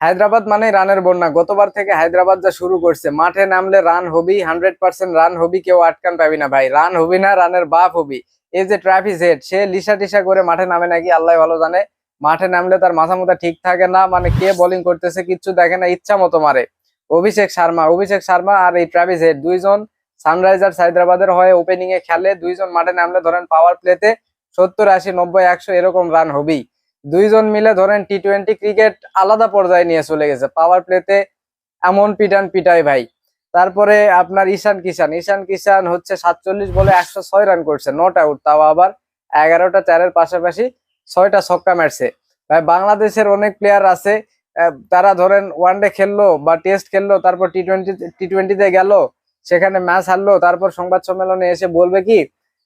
হায়দ্রাবাদ মানে রানের বন্যা। গতবার থেকে হায়দ্রাবাদ যা শুরু করছে, মাঠে নামলে রান হবি হান্ড্রেড পার্সেন্ট রান হবি, কেউ আটকান পাবি না ভাই। রান হবি না, রানের বাপ হবি। এই যে ট্রাফিস হেড সে লিসা টিসা করে মাঠে নামে নাকি, আল্লাহ ভালো জানে। মাঠে নামলে তার মাথা মুথা ঠিক থাকে না মানে কে বোলিং করতেছে কিচ্ছু দেখে না, ইচ্ছা মতো মারে। অভিষেক শর্মা অভিষেক শর্মা আর এই ট্রাভিস হেড দুইজন সানরাইজার্স হায়দ্রাবাদের হয়ে ওপেনিং এ খেলে, দুইজন মাঠে নামলে ধরেন পাওয়ার প্লেতে সত্তর, আশি, নব্বই, একশো এরকম রান হবেই। দুইজন মিলে ধরেন টি টোয়েন্টি ক্রিকেট আলাদা পর্যায়ে নিয়ে চলে গেছে। পাওয়ার প্লেতে এমন পিটান পিটাই ভাই। তারপরে আপনার ঈশান কিষান। ঈশান কিষান হচ্ছে সাতচল্লিশ বলে একশো ছয় রান করছে নট আউট তাও আবার এগারোটা চারের পাশাপাশি ছয়টা ছক্কা মারছে। ভাই, বাংলাদেশের অনেক প্লেয়ার আছে তারা ধরেন ওয়ানডে খেললো বা টেস্ট খেললো, তারপর টি টোয়েন্টি টি টোয়েন্টিতে গেল, সেখানে ম্যাচ হারলো, তারপর সংবাদ সম্মেলনে এসে বলবে কি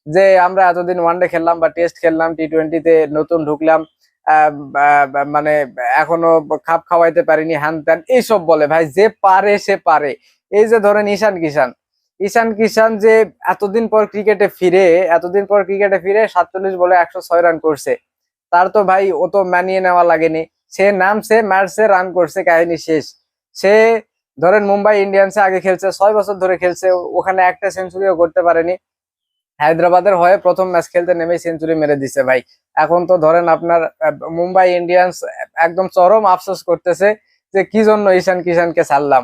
যে, আমরা এতদিন ওয়ানডে খেললাম বা টেস্ট খেললাম টি টোয়েন্টিতে নতুন ঢুকলাম। মানে এখনও খাপ খাওয়াইতে পারিনি হ্যান ত্যান, এইসব বলে। ভাই, যে পারে, সে পারে। এই যে ধরেন ঈশান কিষান। ঈশান কিষান যে এতদিন পর ক্রিকেটে ফিরে, এতদিন পর ক্রিকেটে ফিরে সাতচল্লিশ বলে একশো ছয় রান করছে। তার তো ভাই, ও তো মানিয়ে নেওয়া লাগেনি। সে নামছে, মারছে রান করছে, কাহিনী শেষ। সে ধরেন মুম্বাই ইন্ডিয়ান্সে আগে খেলছে, ছয় বছর ধরে খেলছে ওখানে একটা সেঞ্চুরিও করতে পারেনি। হায়দ্রাবাদের হয়ে প্রথম ম্যাচ খেলতে নেমে সেঞ্চুরি মেরে দিছে ভাই। এখন তো ধরেন আপনার মুম্বাই ইন্ডিয়ান্স একদম চরম আফসোস করতেছে যে কি জন্য ঈশান কিষানকে ছাড়লাম।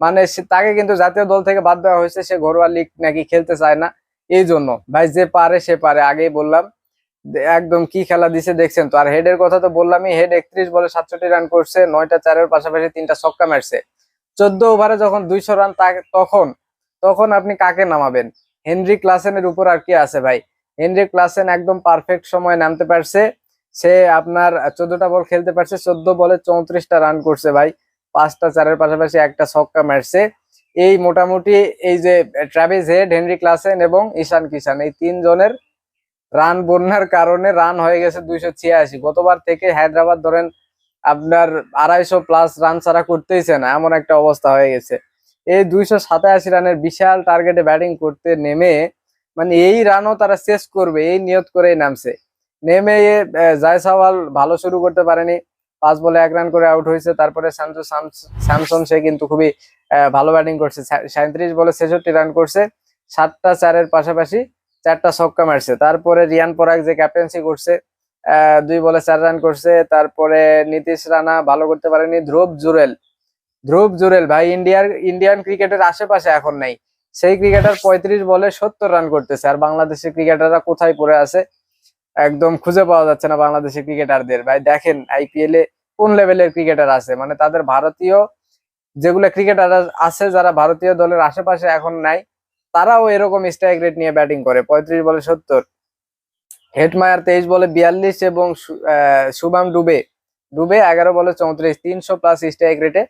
মানে তাকে কিন্তু জাতীয় দল থেকে বাদ দেওয়া হয়েছে, সে ঘরোয়া লিগ নাকি খেলতে চায় না। এই জন্য ভাই, যে পারে সে পারে, আগেই বললাম। একদম কি খেলা দিছে দেখছেন তো। আর হেডের কথা তো বললামই হেড একত্রিশ বলে সাতষট্টি রান করছে, নয়টা চারের পাশাপাশি তিনটা ছক্কা মারছে। চোদ্দ ওভারে যখন দুইশো রান তখন তখন আপনি কাকে নামাবেন? হেনরি ক্লাসেনের উপর আর কি আছে ভাই? হেনরি ক্লাসেন একদম পারফেক্ট সময় নামতে পারছে। সে আপনার চোদ্দটা বল খেলতে পারছে, চোদ্দ বলে চৌত্রিশটা রান করছে ভাই। পাঁচটা, চারের পাশাপাশি একটা ছক্কা মারছে। এই মোটামুটি এই যে ট্রাভিস হেড হেনরি ক্লাসেন এবং ঈশান কিষান এই তিনজনের রান বন্যার কারণে রান হয়ে গেছে দুইশো ছিয়াশি। গতবার থেকে হায়দ্রাবাদ ধরেন আপনার আড়াইশো প্লাস রান ছাড়া করতেইছে না, এমন একটা অবস্থা হয়ে গেছে। এই দুইশো সাতাশি রানের বিশাল টার্গেটে ব্যাটিং করতে নেমে মানে এই রানও তারা শেষ করবে এই নিয়ত করেই নামছে। নেমে আহ, জয়সওয়াল ভালো শুরু করতে পারেনি। পাঁচ বলে এক রান করে আউট হয়েছে তারপরে সানজু স্যামসন সে কিন্তু খুবই ভালো ব্যাটিং করছে। সাঁত্রিশ বলে ছেষট্টি রান করছে সাতটা চারের পাশাপাশি চারটা ছক্কা মারছে। তারপরে রিয়ান পরাগ যে ক্যাপ্টেন্সি করছে দুই বলে চার রান করছে তারপরে নীতিশ রানা ভালো করতে পারেনি ধ্রুব জুরেল ধ্রুব জুরেল, ভাই, ইন্ডিয়ার, ইন্ডিয়ান ক্রিকেটের আশেপাশে এখন নাই। সেই ক্রিকেটার পঁয়ত্রিশ বলে সত্তর রান করতেছে। আর বাংলাদেশের ক্রিকেটাররা কোথায় পড়ে আছে, একদম খুঁজে পাওয়া যাচ্ছে না বাংলাদেশের ক্রিকেটারদের। ভাই, দেখেন আইপিএল এ কোন লেভেলের ক্রিকেটার আছে? মানে তাদের ভারতীয় যেগুলো ক্রিকেটার আছে, যারা ভারতীয় দলের আশেপাশে এখন নাই, তারাও এরকম স্ট্রাইক রেট নিয়ে ব্যাটিং করে। পঁয়ত্রিশ বলে সত্তর, হেটমায়ার তেইশ বলে বিয়াল্লিশ এবং শুভম ডুবে। ডুবে এগারো বলে চৌত্রিশ, তিনশো প্লাস স্ট্রাইক রেটে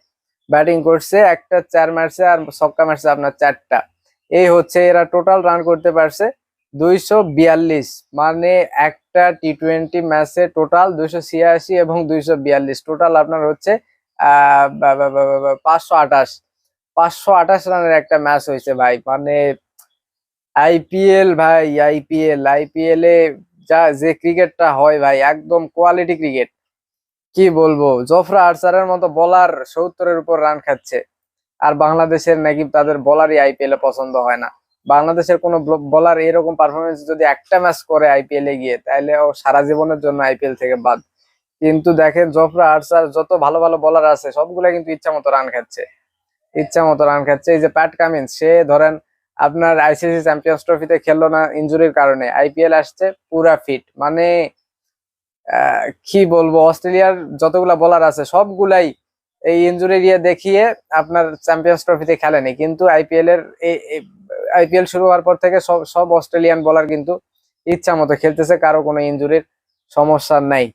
ব্যাটিং করছে, একটা চার মারছে আর ছক্কা মারছে আপনার চারটা। এই হচ্ছে এরা টোটাল রান করতে পারছে দুইশো বিয়াল্লিশ মানে একটা টি টোয়েন্টি ম্যাচে টোটাল দুইশো ছিয়াশি এবং দুইশো বিয়াল্লিশ। টোটাল আপনার হচ্ছে পাঁচশো আঠাশ। পাঁচশো আঠাশ রানের একটা ম্যাচ হয়েছে ভাই মানে আইপিএল ভাই আইপিএল আইপিএল এ যা, যে ক্রিকেটটা হয় ভাই, একদম কোয়ালিটি ক্রিকেট কি বলব? জফরা আর্চারের মতো বলার সত্তরের উপর রান খাচ্ছে। আর বাংলাদেশের নাকি তাদের বলারই আইপিএল এ পছন্দ হয় না। বাংলাদেশের কোনো বলার এরকম পারফরমেন্স যদি একটা ম্যাচ করে আইপিএল এ গিয়ে তাহলে ও সারা জীবনের জন্য আইপিএল থেকে বাদ। কিন্তু দেখেন জফরা আর্চার যত ভালো ভালো বলার আছে সবগুলা কিন্তু ইচ্ছা মতো রান খাচ্ছে। ইচ্ছা মতো রান খাচ্ছে। এই যে প্যাট কামিন্স সে ধরেন আপনার আইসিসি চ্যাম্পিয়ন্স ট্রফিতে খেললো না ইনজুরির কারণে। আইপিএল আসছে, পুরা ফিট মানে কি বলব, অস্ট্রেলিয়ার যতগুলা বলার আছে, সবগুলাই এই ইনজুরি দিয়ে দেখিয়ে আপনার চ্যাম্পিয়ন্স ট্রফিতে খেলেনি। কিন্তু আইপিএল এর আইপিএল শুরু হওয়ার পর থেকে সব সব অস্ট্রেলিয়ান বলার কিন্তু ইচ্ছা মতো খেলতেছে, কারও কোনো ইনজুরির সমস্যা নাই।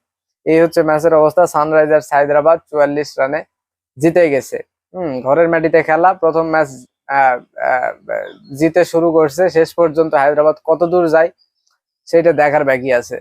এই হচ্ছে ম্যাচের অবস্থা সানরাইজার্স হায়দ্রাবাদ চুয়াল্লিশ রানে জিতে গেছে। হম, ঘরের মাটিতে খেলা, প্রথম ম্যাচ জিতে শুরু করছে। শেষ পর্যন্ত হায়দ্রাবাদ কত দূর যায়, সেটা দেখার বাকি আছে।